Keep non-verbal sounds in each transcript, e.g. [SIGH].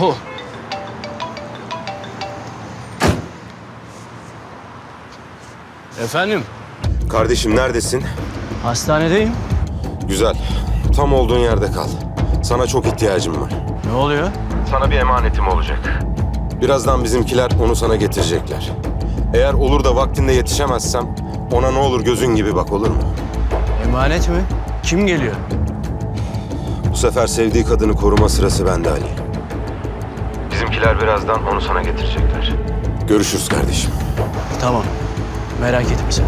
Oh. Efendim, Kardeşim neredesin? hastanedeyim. Güzel. Tam olduğun yerde kal. Sana çok ihtiyacım var. Ne oluyor? Sana bir emanetim olacak. Birazdan bizimkiler onu sana getirecekler. Eğer olur da vaktinde yetişemezsem ona ne olur gözün gibi bak olur mu? Emanet mi? Kim geliyor? Bu sefer sevdiği kadını koruma sırası bende Ali. Bizimkiler birazdan onu sana getirecekler. Görüşürüz kardeşim. Tamam. Merak etme sen.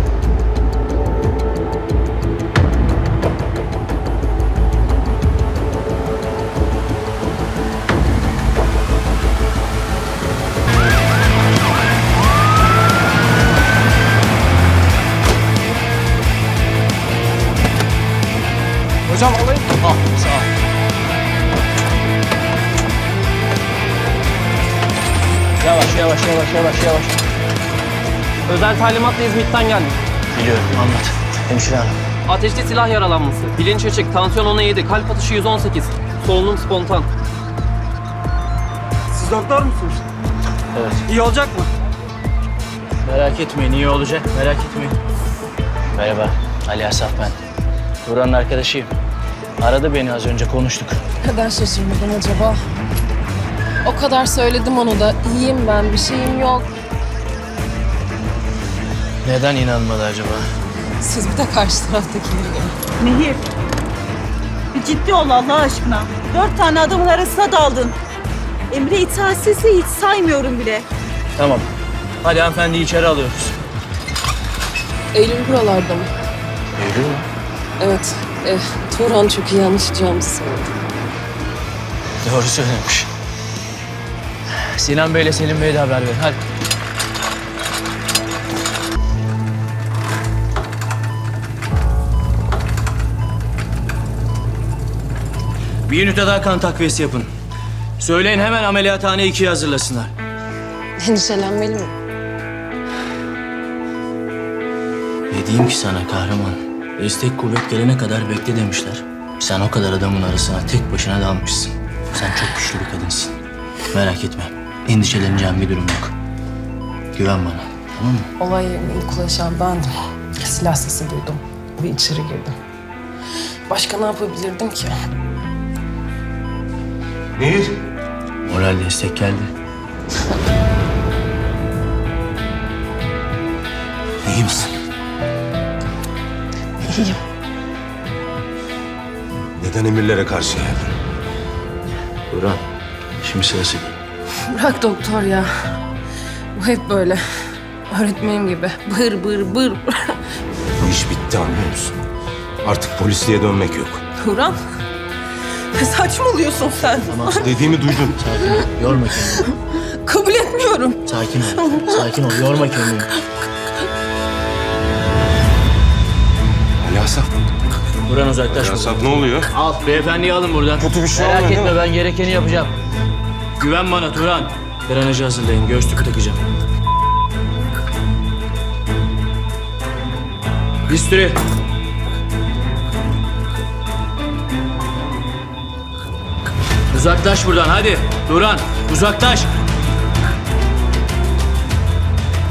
Yavaş yavaş yavaş yavaş. Özel talimatla İzmit'ten geldik. Biliyorum, anlat. Hemşire hanım. Ateşli silah yaralanması. Bilinç açık, tansiyon 17, kalp atışı 118. Solunum spontan. Siz doktor musunuz? Evet. İyi olacak mı? Merak etmeyin, iyi olacak. Merak etmeyin. Merhaba, Ali Asaf ben. Buranın arkadaşıyım. Aradı beni az önce, konuştuk. kadar şaşırmadım acaba? O kadar söyledim onu da. İyiyim ben, bir şeyim yok. Neden inanmadı acaba? Siz bir de karşı taraftakileri görün. Nehir. Bir ciddi ol Allah aşkına. Dört tane adamın arasına daldın. Emre itaatsizliği hiç saymıyorum bile. Tamam. Hadi hanımefendiyi içeri alıyoruz. Eylül buralarda mı? Eylül mü? Evet. Eh, Turan çok iyi anlaşacağımızı sanırdım. Doğru söylemiş. Sinan Bey'le Selim Bey'e de haber ver. Hadi. Bir ünite daha kan takviyesi yapın. Söyleyin hemen ameliyathane 2'yi hazırlasınlar. Endişelenmeli mi? Ne diyeyim ki sana kahraman? Destek kuvvet gelene kadar bekle demişler. Sen o kadar adamın arasına tek başına dalmışsın. Sen çok güçlü bir kadınsın. Merak etme. Endişeleneceğim bir durum yok. Güven bana. Tamam mı? Olay yerine ilk ulaşan bendim. Silah sesi duydum ve içeri girdim. Başka ne yapabilirdim ki? Nehir. Moral destek geldi. İyi misin? İyiyim. Neden emirlere karşı geldin? Burhan. Şimdi sırası değil. Bırak doktor ya. Bu hep böyle. Öğretmenim gibi. Bır bır bır. Bu iş bitti anlıyor musun? Artık polisliğe dönmek yok. Turan. Ne saçmalıyorsun sen? Dediğimi duydun. Sakin ol. Yorma kendini. Kabul etmiyorum. Sakin ol. Sakin ol. Yorma kendini. Ali Asaf. Burhan uzaklaş. Ali Asaf ne oluyor? Al beyefendiyi alın buradan. Kötü bir şey Merak olmuyor, etme ben gerekeni yapacağım. Güven bana Turan. Drenajı hazırlayın. Göğüs tüpü takacağım. Bisturi. Uzaklaş buradan hadi. Turan uzaklaş.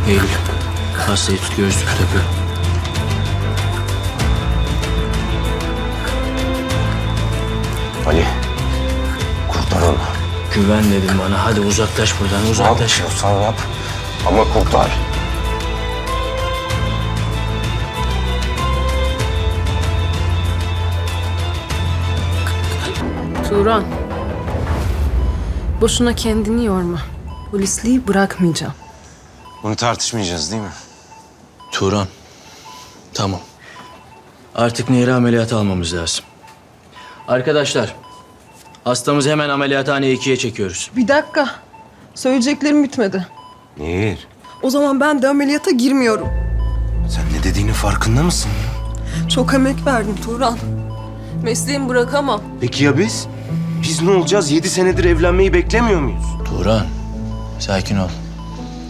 Eylül. Hastayı tut göğüs tüpü takıyor. Ali. Güven dedim bana. Hadi uzaklaş buradan uzaklaş. yapıyorsan yap. Ama kurtar. Turan. Boşuna kendini yorma. Polisliği bırakmayacağım. Bunu tartışmayacağız değil mi? Turan. Tamam. Artık Nehir'i ameliyata almamız lazım. Arkadaşlar, hastamızı hemen ameliyathaneye ikiye çekiyoruz. Bir dakika. Söyleyeceklerim bitmedi. Nehir. O zaman ben de ameliyata girmiyorum. Sen ne dediğinin farkında mısın? Çok emek verdim Turan. Mesleğimi bırakamam. Peki ya biz? Biz ne olacağız? Yedi senedir evlenmeyi beklemiyor muyuz? Turan, sakin ol.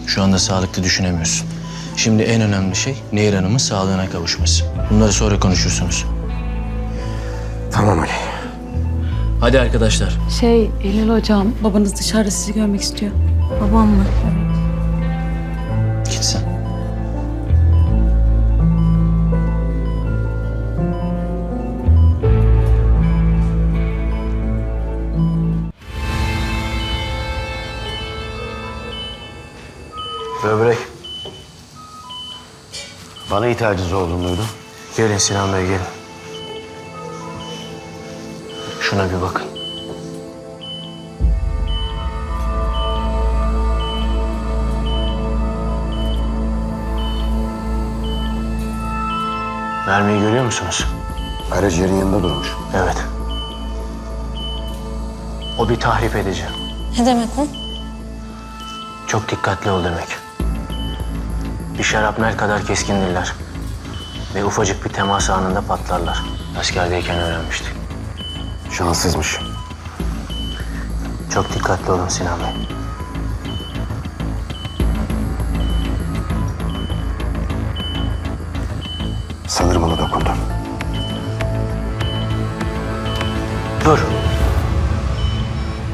Şu anda sağlıklı düşünemiyorsun. Şimdi en önemli şey Nehir Hanım'ın sağlığına kavuşması. Bunları sonra konuşursunuz. Tamam Ali. Hadi arkadaşlar. Şey Eylül hocam babanız dışarıda sizi görmek istiyor. Babam mı? Git sen. Böbrek. Bana ihtiyacınız olduğunu duydum. Gelin Sinan Bey gelin. Şuna bir bakın. Mermiyi görüyor musunuz? Araç yerin yanında durmuş. Evet. O bir tahrip edici. Ne demek o? Çok dikkatli ol demek. Bir şarapnel kadar keskindirler. Ve ufacık bir temas anında patlarlar. Askerdeyken öğrenmiştik. Şanssızmış. Çok dikkatli olun Sinan Bey. Sanırım ona dokundu. Dur.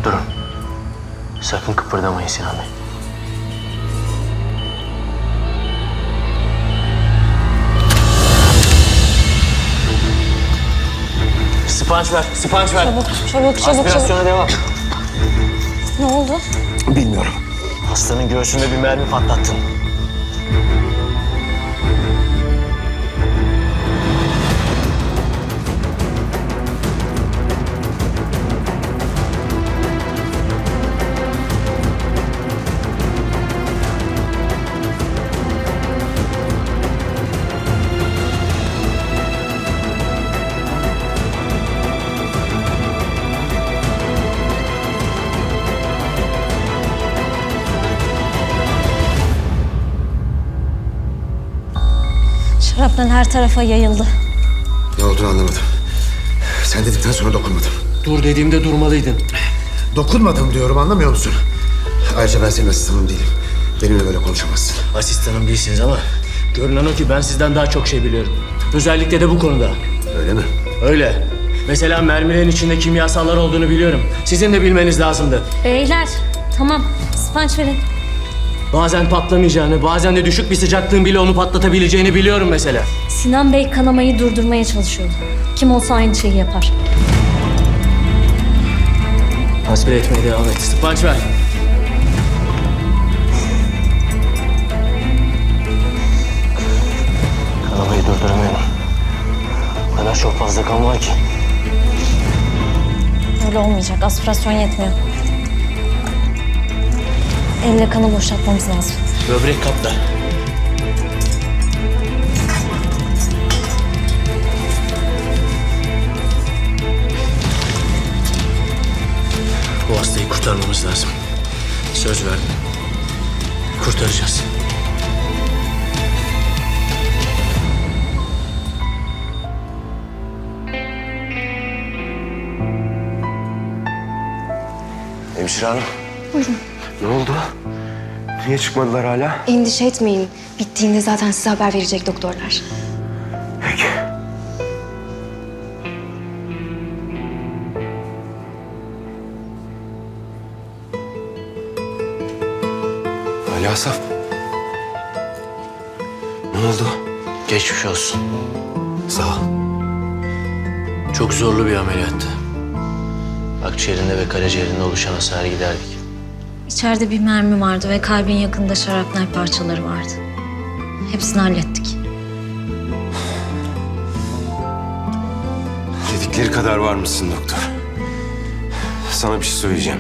Durun. Sakın kıpırdamayın Sinan Bey. Spanç ver, spanç ver. Çabuk, çabuk, çabuk, çabuk. Aspirasyona devam. Ne oldu? Bilmiyorum. Hastanın göğsünde bir mermi patlattın. Şarapnel her tarafa yayıldı. Ne olduğunu anlamadım. Sen dedikten sonra dokunmadım. Dur dediğimde durmalıydın. Dokunmadım diyorum anlamıyor musun? Ayrıca ben senin asistanın değilim. Benimle böyle konuşamazsın. Asistanım değilsiniz ama görünen o ki ben sizden daha çok şey biliyorum. Özellikle de bu konuda. Öyle mi? Öyle. Mesela mermilerin içinde kimyasallar olduğunu biliyorum. Sizin de bilmeniz lazımdı. Beyler, tamam. Spanç verin. Bazen patlamayacağını, bazen de düşük bir sıcaklığın bile onu patlatabileceğini biliyorum mesela. Sinan Bey kanamayı durdurmaya çalışıyordu. Kim olsa aynı şeyi yapar. Aspire etmeye devam et. Spanç ver. Kanamayı durduramıyorum. O kadar çok fazla kan var ki. Öyle olmayacak. Aspirasyon yetmiyor. Elle kanı boşaltmamız lazım. Böbrek kapta. Bu hastayı kurtarmamız lazım. Söz verdim. Kurtaracağız. Hemşire hanım. Buyurun. Ne oldu? Niye çıkmadılar hala? Endişe etmeyin. Bittiğinde zaten size haber verecek doktorlar. Peki. Ali Asaf. Ne oldu? Geçmiş olsun. Sağ ol. Çok zorlu bir ameliyattı. Akciğerinde ve karaciğerinde oluşan hasarı giderdik. İçeride bir mermi vardı ve kalbin yakında şarapnel parçaları vardı. Hepsini hallettik. Dedikleri kadar var mısın doktor? Sana bir şey söyleyeceğim.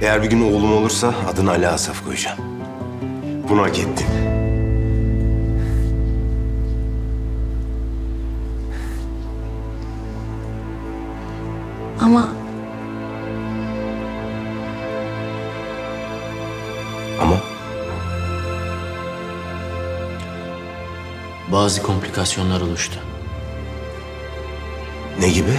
Eğer bir gün oğlum olursa adını Ali Asaf koyacağım. Bunu hak ettin. Bazı komplikasyonlar oluştu. ne gibi?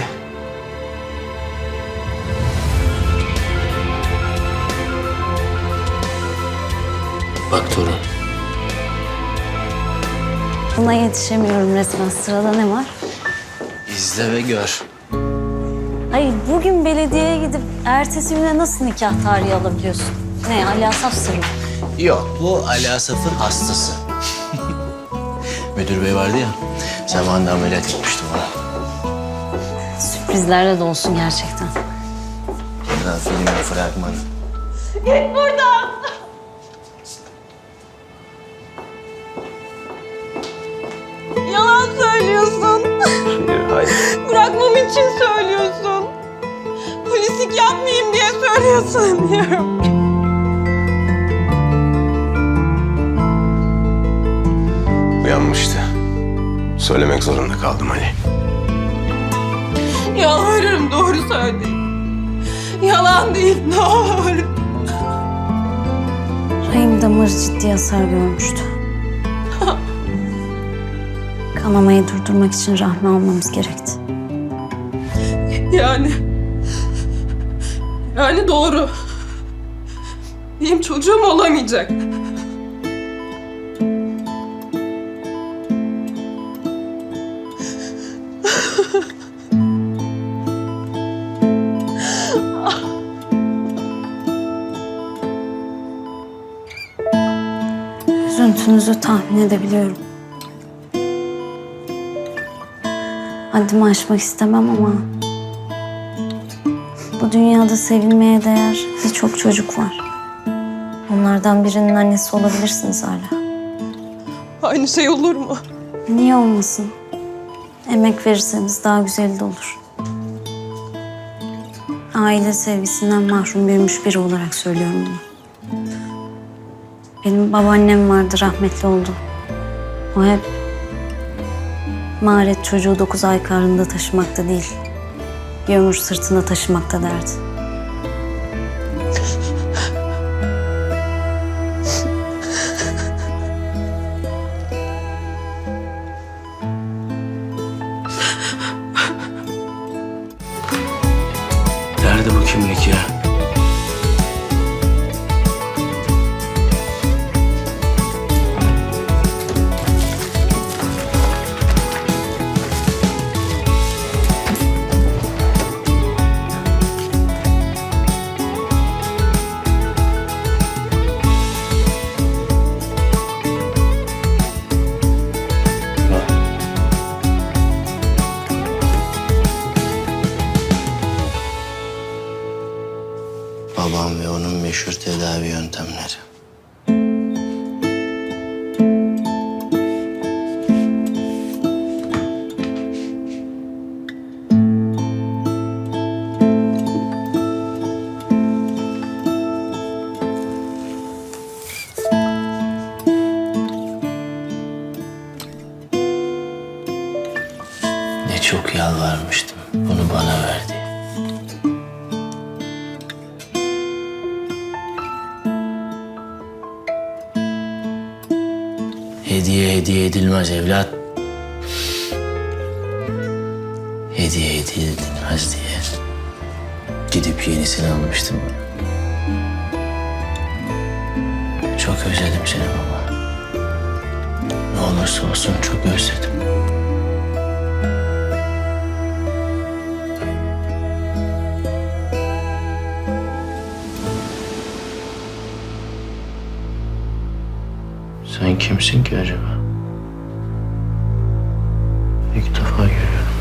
Bak torun, buna yetişemiyorum resmen. Sırada ne var? izle ve gör. Ay Hayır bugün belediyeye gidip ertesi güne nasıl nikah tarihi alabiliyorsun? Ne Ali Asaf sırrı? Yok, bu Ali Asaf'ın hastası. Müdür bey vardı ya, zamanında ameliyat etmişti bana. Sürprizlerle de olsun gerçekten. Burada filmin fragmanı. Yalan söylüyorsun. Bırakmam için söylüyorsun. Polislik yapmayayım diye söylüyorsun diyorum. Söylemek zorunda kaldım Ali. Yalvarırım doğru söyleyin. Yalan değil ne olur. Rahim damarı ciddi hasar görmüştü. Kanamayı durdurmak için rahmi almamız gerekti. Yani... Yani doğru. Benim çocuğum olamayacak. Üzüntünüzü tahmin edebiliyorum. Haddimi aşmak istemem ama... Bu dünyada sevilmeye değer birçok çocuk var. Onlardan birinin annesi olabilirsiniz hala. Aynı şey olur mu? Niye olmasın? Emek verirseniz daha güzeli de olur. Aile sevgisinden mahrum büyümüş biri olarak söylüyorum bunu. Benim babaannem vardı, rahmetli oldu. O hep maharet çocuğu dokuz ay karnında taşımakta değil, bir ömür sırtında taşımakta derdi. Kimsin ki acaba? İlk defa görüyorum.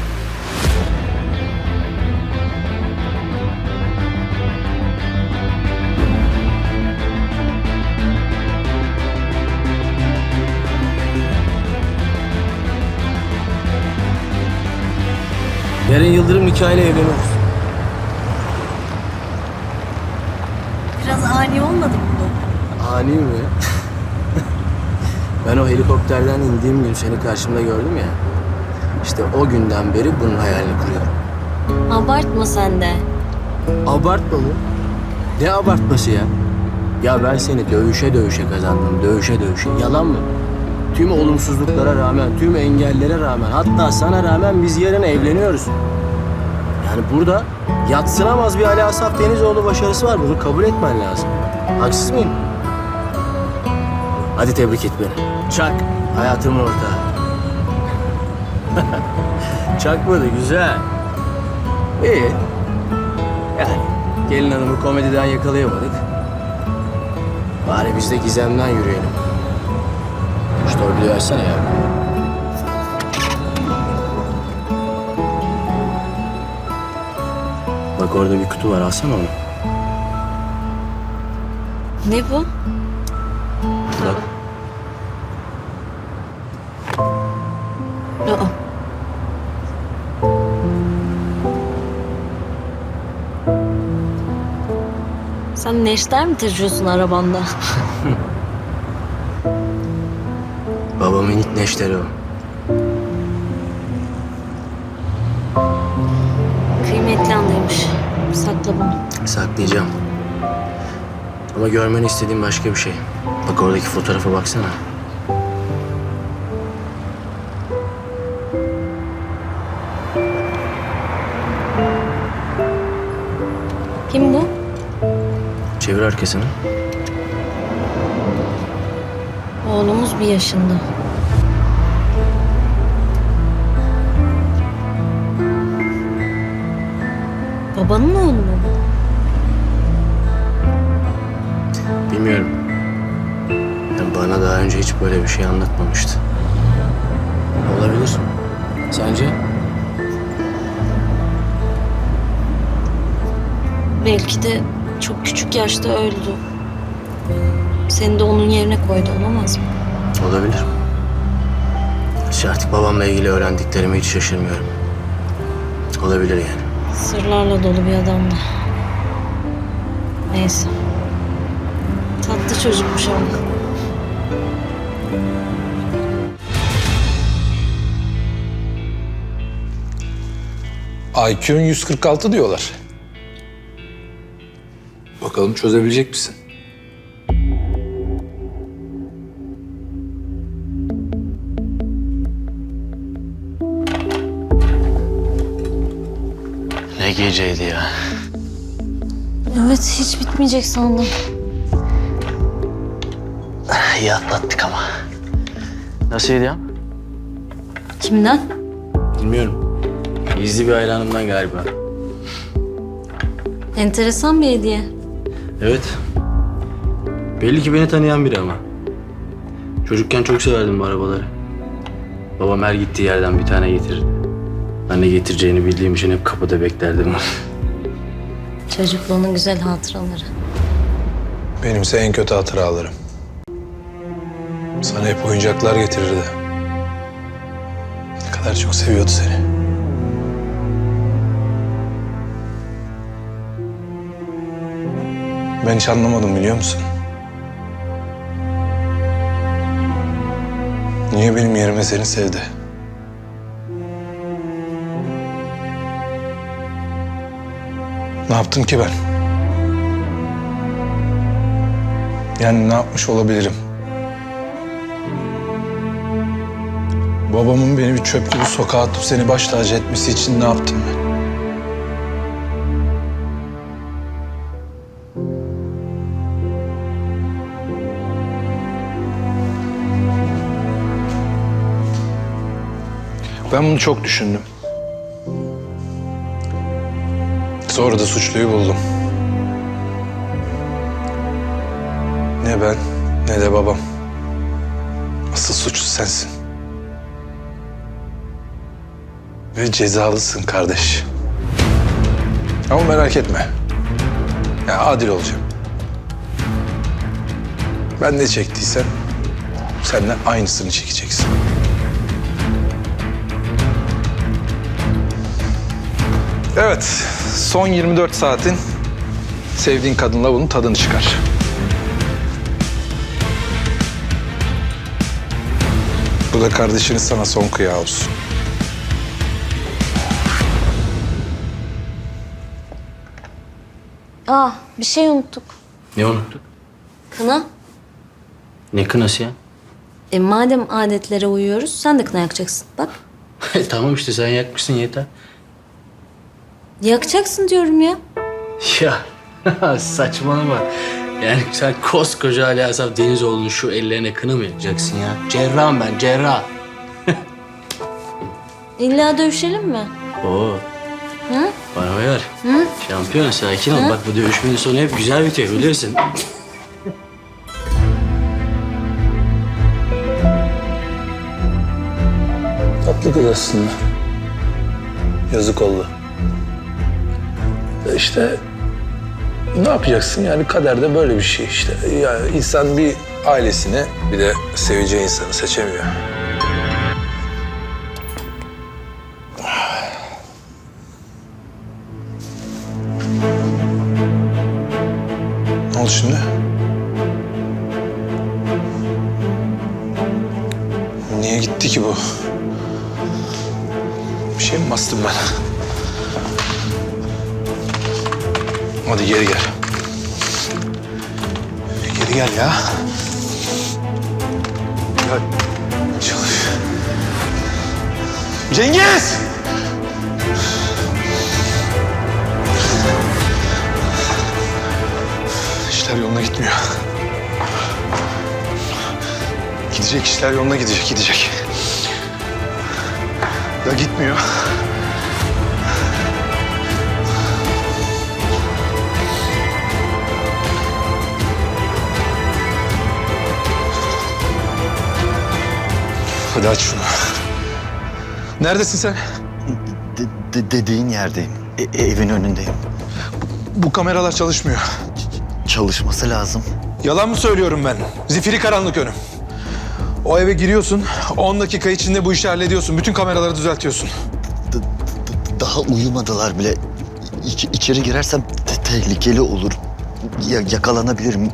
Yarın Yıldırım nikahıyla evleniyoruz. Biraz ani olmadı mı bu? Ani mi? Ben o helikopterden indiğim gün seni karşımda gördüm ya. İşte o günden beri bunun hayalini kuruyorum. Abartma sen de. Abartma mı? Ne abartması ya? Ya ben seni dövüşe dövüşe kazandım, dövüşe dövüşe. Yalan mı? Tüm olumsuzluklara rağmen, tüm engellere rağmen, hatta sana rağmen biz yarın evleniyoruz. Yani burada yatsınamaz bir Ali Asaf Denizoğlu başarısı var. Bunu kabul etmen lazım. Haksız mıyım? Hadi tebrik et beni. Çak. Hayatımın ortağı. Çakmadı güzel. İyi. Gelin hanımı komediden yakalayamadık. Bari biz de gizemden yürüyelim. Şu torpidoyu versene ya. Bak orada bir kutu var, alsana onu. Ne bu? Aa. Sen neşter mi taşıyorsun arabanda? [LAUGHS] Babamın ilk neşteri o. Kıymetli anıymış. Sakla bunu. Saklayacağım. Ama görmeni istediğim başka bir şey. Bak oradaki fotoğrafa baksana. Çevir arkasını. Oğlumuz bir yaşında. Babanın oğlu mu? Bilmiyorum. Ya bana daha önce hiç böyle bir şey anlatmamıştı. Olabilir. Sence? Belki de çok küçük yaşta öldü. Seni de onun yerine koydu olamaz mı? Olabilir. İşte artık babamla ilgili öğrendiklerime hiç şaşırmıyorum. Olabilir yani. Sırlarla dolu bir adamdı. Neyse. Tatlı çocukmuş ama. IQ'un 146 diyorlar. Bakalım çözebilecek misin? Ne geceydi ya. Evet hiç bitmeyecek sandım. İyi atlattık ama. Nasılydı ya? Kimden? Bilmiyorum. Gizli bir hayranımdan galiba. Enteresan bir hediye. Evet. Belli ki beni tanıyan biri ama. Çocukken çok severdim bu arabaları. Babam her gittiği yerden bir tane getirirdi. Ben de getireceğini bildiğim için hep kapıda beklerdim. [LAUGHS] Çocukluğunun güzel hatıraları. Benimse en kötü hatıralarım. Sana hep oyuncaklar getirirdi. Ne kadar çok seviyordu seni. Ben hiç anlamadım biliyor musun? Niye benim yerime seni sevdi? Ne yaptım ki ben? Yani ne yapmış olabilirim? Babamın beni bir çöp gibi sokağa atıp seni baş tacı etmesi için ne yaptım ben? Ben bunu çok düşündüm. Sonra da suçluyu buldum. Ne ben ne de babam. Asıl suçlu sensin. Ve cezalısın kardeş. Ama merak etme. Ya adil olacağım. Ben ne çektiysem sen de aynısını çekeceksin. Evet, son 24 saatin sevdiğin kadınla bunun tadını çıkar. Bu da kardeşinin sana son kıyağı olsun. Aa bir şey unuttuk. ne unuttuk? Kına. Ne kınası ya? E madem adetlere uyuyoruz sen de kına yakacaksın. Bak. [LAUGHS] tamam işte sen yakmışsın yeter. Yakacaksın diyorum ya. Ya [LAUGHS] saçmalama. Yani sen koskoca Ali Asaf Denizoğlu'nun şu ellerine kına mı yakacaksın ya? Cerrahım ben cerrah. [LAUGHS] İlla dövüşelim mi? Oo Bana uyar. Şampiyon sakin ol. Bak bu dövüşmenin sonu hep güzel bitiyor biliyorsun. Tatlı kız aslında. Yazık oldu. İşte ne yapacaksın yani kaderde böyle bir şey işte. Yani insan bir ailesini bir de seveceği insanı seçemiyor. İşler yoluna gitmiyor. Gidecek işler yoluna gidecek, gidecek. Ya gitmiyor. Hadi aç şunu. Neredesin sen? dediğin yerdeyim. E- evin önündeyim. Bu kameralar çalışmıyor. Çalışması lazım. Yalan mı söylüyorum ben? Zifiri karanlık önüm. O eve giriyorsun, 10 dakika içinde bu işi hallediyorsun. Bütün kameraları düzeltiyorsun. D- d- daha uyumadılar bile. İç- içeri girersem te- tehlikeli olur. Ya- yakalanabilirim.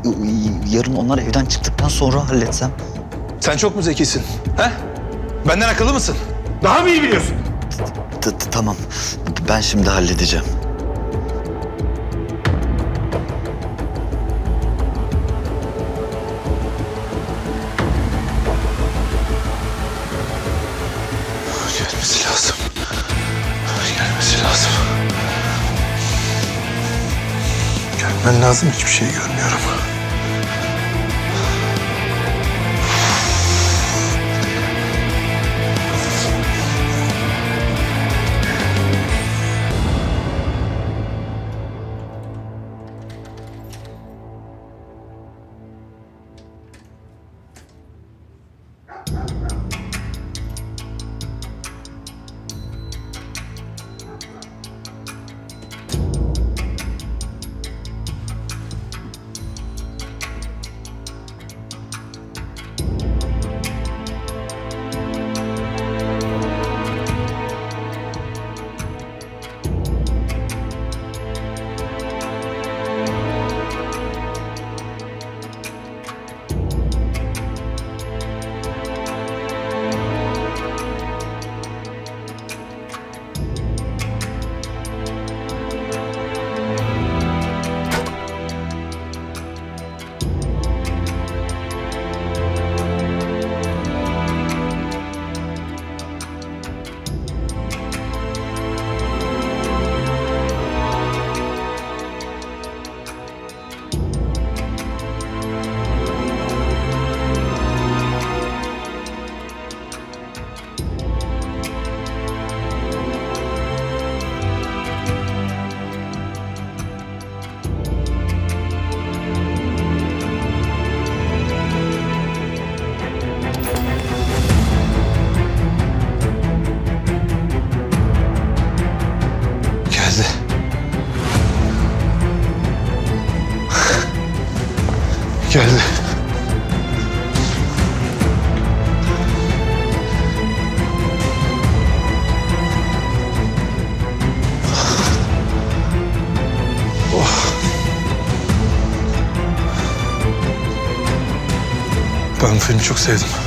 Yarın onlar evden çıktıktan sonra halletsem. Sen çok mu zekisin? He? Benden akıllı mısın? Daha mı iyi biliyorsun? T- t- tamam. Ben şimdi halledeceğim. Gelmen lazım. Hiçbir şey görmüyorum. Ben filmi çok sevdim.